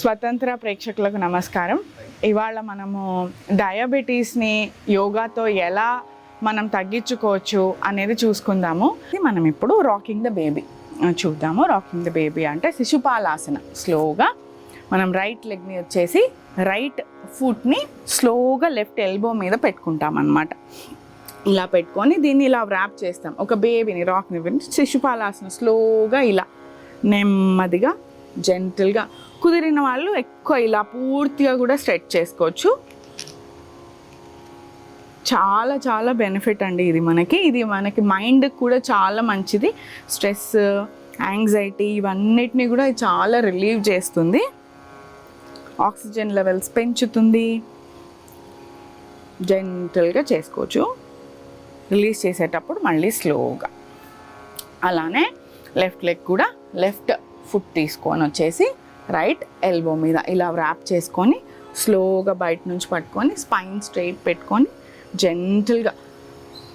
స్వతంత్ర ప్రేక్షకులకు నమస్కారం. ఇవాళ మనము డయాబెటీస్ని యోగాతో ఎలా మనం తగ్గించుకోవచ్చు అనేది చూసుకుందాము. మనం ఇప్పుడు రాకింగ్ ద బేబీ చూద్దాము. రాకింగ్ ద బేబీ అంటే శిశుపాలాసన స్లోగా మనం రైట్ లెగ్ని వచ్చేసి రైట్ ఫుట్ని స్లోగా లెఫ్ట్ ఎల్బో మీద పెట్టుకుంటాం అన్నమాట ఇలా పెట్టుకొని దీన్ని ఇలా ర్యాప్ చేస్తాం. ఒక బేబీని రాక్ శిశుపాలాసన స్లోగా ఇలా నెమ్మదిగా జెంటిల్గా కుదిరిన వాళ్ళు ఎక్కువ ఇలా పూర్తిగా కూడా స్ట్రెచ్ చేసుకోవచ్చు. చాలా చాలా బెనిఫిట్ అండి ఇది మనకి. ఇది మనకి మైండ్ కూడా చాలా మంచిది. స్ట్రెస్ యాంగ్జైటీ ఇవన్నిటిని కూడా చాలా రిలీవ్ చేస్తుంది. ఆక్సిజన్ లెవెల్స్ పెంచుతుంది. జెంటల్గా చేసుకోవచ్చు. రిలీజ్ చేసేటప్పుడు మళ్ళీ స్లోగా. అలానే లెఫ్ట్ లెగ్ కూడా లెఫ్ట్ ఫుట్ తీసుకొని వచ్చేసి రైట్ ఎల్బో మీద ఇలా ర్యాప్ చేసుకొని స్లోగా బయట నుంచి పట్టుకొని స్పైన్ స్ట్రైట్ పెట్టుకొని జెంటల్గా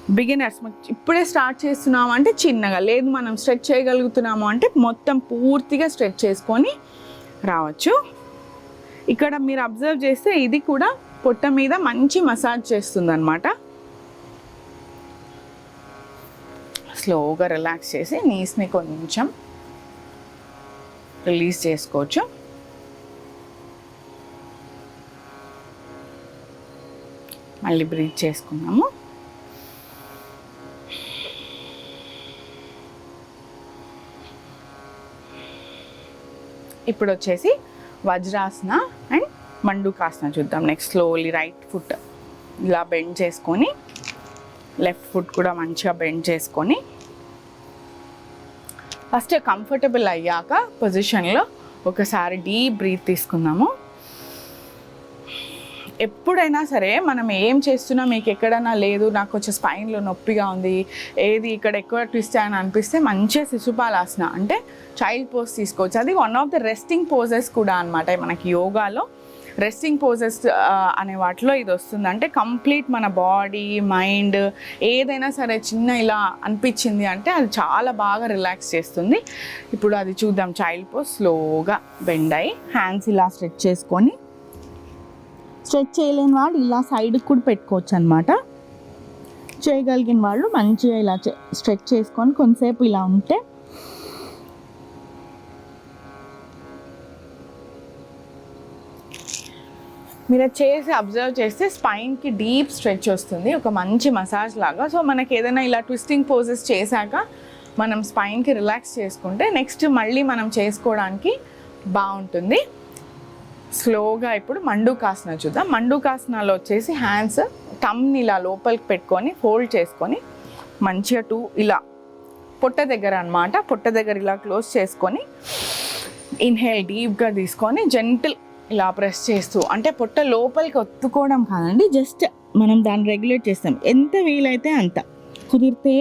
బిగినర్స్ ఇప్పుడే స్టార్ట్ చేస్తున్నాము అంటే చిన్నగా లేదు మనం స్ట్రెచ్ చేయగలుగుతున్నాము అంటే మొత్తం పూర్తిగా స్ట్రెచ్ చేసుకొని రావచ్చు. ఇక్కడ మీరు అబ్జర్వ్ చేస్తే ఇది కూడా పొట్ట మీద మంచి మసాజ్ చేస్తుంది అనమాట స్లోగా రిలాక్స్ చేసి నీస్ని కొంచెం రిలీజ్ చేసుకోవచ్చు. మళ్ళీ బ్రీత్ చేసుకున్నాము ఇప్పుడు వచ్చేసి వజ్రాసన అండ్ మండుకాసన చూద్దాం. నెక్స్ట్ స్లోలీ రైట్ ఫుట్ ఇలా బెండ్ చేసుకొని లెఫ్ట్ ఫుట్ కూడా మంచిగా బెండ్ చేసుకొని ఫస్ట్ కంఫర్టబుల్ అయ్యాక పొజిషన్లో ఒకసారి డీప్ బ్రీత్ తీసుకుందాము. ఎప్పుడైనా సరే మనం ఏం చేస్తున్నా మీకు ఎక్కడైనా లేదు నాకు కొంచెం స్పైన్లో నొప్పిగా ఉంది ఏది ఇక్కడ ఎక్కువ ట్విస్ట్ అని అనిపిస్తే మంచిగా శిశుపాలాసన అంటే చైల్డ్ పోజ్ తీసుకోవచ్చు. అది one of the resting poses కూడా అనమాట మనకి యోగాలో. రెస్టింగ్ పోజెస్ అనే వాటిలో ఇది వస్తుంది. అంటే కంప్లీట్ మన బాడీ మైండ్ ఏదైనా సరే చిన్న ఇలా అనిపించింది అంటే అది చాలా బాగా రిలాక్స్ చేస్తుంది. ఇప్పుడు అది చూద్దాం. చైల్డ్ పోజ్ స్లోగా బెండ్ అయ్యి హ్యాండ్స్ ఇలా స్ట్రెచ్ చేసుకొని స్ట్రెచ్ చేయలేని వాళ్ళు ఇలా సైడ్కి కూడా పెట్టుకోవచ్చు అనమాట చేయగలిగిన వాళ్ళు మంచిగా ఇలా స్ట్రెచ్ చేసుకొని కొంతసేపు ఇలా ఉంటే మీరు చేసి అబ్జర్వ్ చేస్తే స్పైన్కి డీప్ స్ట్రెచ్ వస్తుంది. ఒక మంచి మసాజ్ లాగా. సో మనకి ఏదైనా ఇలా ట్విస్టింగ్ పోజెస్ చేశాక మనం స్పైన్కి రిలాక్స్ చేసుకుంటే నెక్స్ట్ మళ్ళీ మనం చేసుకోవడానికి బాగుంటుంది. స్లోగా ఇప్పుడు మండుకాసన చూద్దాం. మండుకాసనలో వచ్చేసి హ్యాండ్స్ టమ్ని ఇలా లోపలికి పెట్టుకొని ఫోల్డ్ చేసుకొని మంచిగా టూ ఇలా పొట్ట దగ్గర అన్నమాట. పొట్ట దగ్గర ఇలా క్లోజ్ చేసుకొని ఇన్హేల్ డీప్గా తీసుకొని జెంటిల్ ఇలా ప్రెస్ చేస్తూ అంటే పొట్ట లోపలికి ఒత్తుకోవడం కాదండి జస్ట్ మనం దాన్ని రెగ్యులేట్ చేస్తాం. ఎంత వీలైతే అంత. కుదిరితే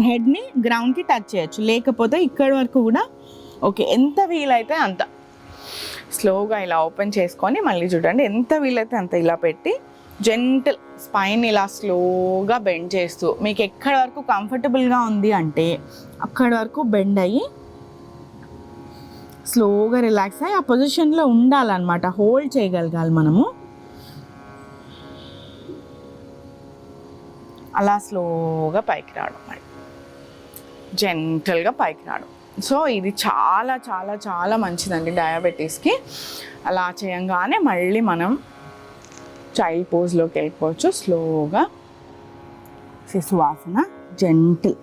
హెడ్ని గ్రౌండ్కి టచ్ చేయొచ్చు. లేకపోతే ఇక్కడ వరకు కూడా ఓకే ఎంత వీలైతే అంత. స్లోగా ఇలా ఓపెన్ చేసుకొని మళ్ళీ చూడండి ఎంత వీలైతే అంత ఇలా పెట్టి జెంటల్ స్పైన్ ఇలా స్లోగా బెండ్ చేస్తూ మీకు ఎక్కడి వరకు కంఫర్టబుల్గా ఉంది అంటే అక్కడి వరకు బెండ్ అయ్యి స్లోగా రిలాక్స్ అయ్యి ఆ పొజిషన్లో ఉండాలన్నమాట. హోల్డ్ చేయగలగాలి మనము. అలా స్లోగా పైకి రావడం మరి. జెంటల్గా పైకి రావడం. సో ఇది చాలా చాలా చాలా మంచిదండి డయాబెటీస్కి అలా చేయంగానే మళ్ళీ మనం చైల్డ్ పోజ్లోకి వెళ్ళిపోవచ్చు. స్లోగా శిశువాసన జెంటిల్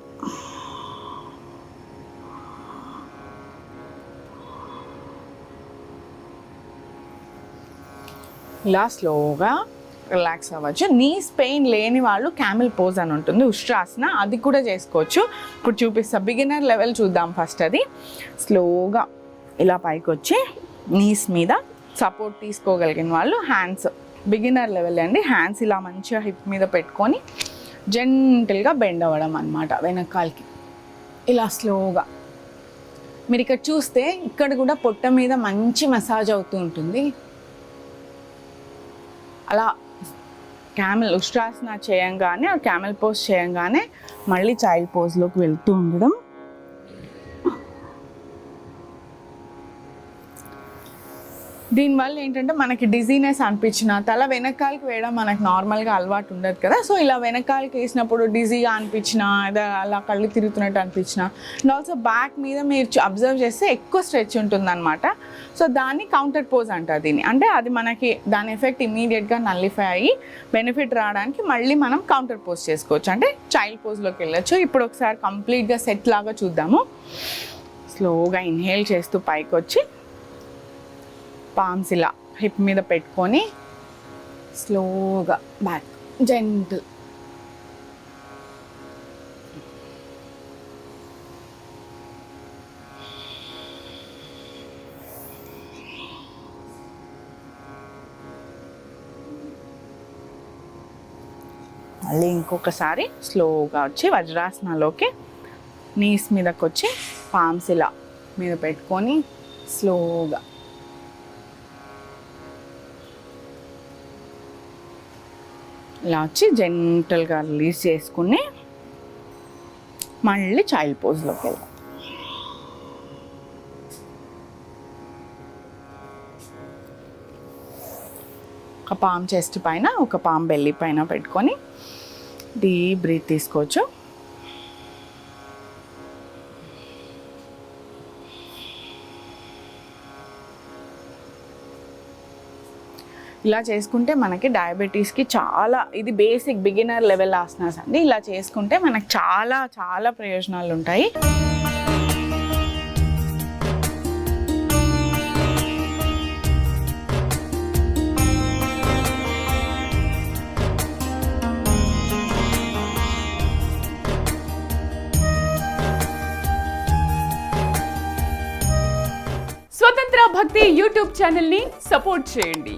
ఇలా స్లోగా రిలాక్స్ అవ్వచ్చు. నీస్ పెయిన్ లేని వాళ్ళు క్యామిల్ పోజ్ అని ఉంటుంది ఉష్ట్రాసన. అది కూడా చేసుకోవచ్చు. ఇప్పుడు చూపిస్తా. బిగినర్ లెవెల్ చూద్దాం ఫస్ట్ అది. స్లోగా ఇలా పైకి వచ్చి నీస్ మీద సపోర్ట్ తీసుకోగలిగిన వాళ్ళు హ్యాండ్స్ బిగినర్ లెవెల్ అండి. హ్యాండ్స్ ఇలా మంచిగా హిప్ మీద పెట్టుకొని జెంటల్గా బెండ్ అవ్వడం అనమాట వెనకాలకి. ఇలా స్లోగా మీరు ఇక్కడ చూస్తే ఇక్కడ కూడా పొట్ట మీద మంచి మసాజ్ అవుతూ ఉంటుంది. అలా క్యామెల్ ఉష్ట్రాసన చేయంగానే ఆ క్యామెల్ పోజ్ చేయంగానే మళ్ళీ చైల్డ్ పోజ్లోకి వెళ్తూ ఉండడం దీనివల్ల ఏంటంటే మనకి డిజీనెస్ అనిపించిన తల వెనకాలకి వేయడం మనకు నార్మల్గా అలవాటు ఉండదు కదా. సో ఇలా వెనకాలకి వేసినప్పుడు డిజీగా అనిపించిన అలా కళ్ళు తిరుగుతున్నట్టు అనిపించిన అండ్ ఆల్సో బ్యాక్ మీద మీరు అబ్జర్వ్ చేస్తే ఎక్కువ స్ట్రెచ్ ఉంటుందన్నమాట. సో దాన్ని కౌంటర్ పోజ్ అంటారు దీన్ని. అంటే అది మనకి దాని ఎఫెక్ట్ ఇమీడియట్గా నల్లిఫై అయ్యి బెనిఫిట్ రావడానికి మళ్ళీ మనం కౌంటర్ పోజ్ చేసుకోవచ్చు. అంటే చైల్డ్ పోజ్లోకి వెళ్ళొచ్చు. ఇప్పుడు ఒకసారి కంప్లీట్గా సెట్ లాగా చూద్దాము. స్లోగా ఇన్హేల్ చేస్తూ పైకి వచ్చి పామ్స్ ఇలా హిప్ మీద పెట్టుకొని స్లోగా బ్యాక్ జెంట్ మళ్ళీ ఇంకొకసారి స్లోగా వచ్చి వజ్రాసనాలోకి నీస్ మీదకి వచ్చి పామ్స్ ఇలా మీద పెట్టుకొని స్లోగా ఇలా వచ్చి జెంటల్గా రిలీజ్ చేసుకుని మళ్ళీ చైల్డ్ పోజ్లోకి వెళ్దాం. ఒక పామ్ చెస్ట్ పైన ఒక పామ్ బెల్లి పైన పెట్టుకొని డీప్ బ్రీత్ తీసుకోవచ్చు. ఇలా చేసుకుంటే మనకి డయాబెటీస్కి చాలా ఇది బేసిక్ బిగినర్ లెవెల్ ఆసనాస్ అండి. ఇలా చేసుకుంటే మనకు చాలా చాలా ప్రయోజనాలు ఉంటాయి. స్వతంత్ర భక్తి యూట్యూబ్ ఛానల్ని సపోర్ట్ చేయండి.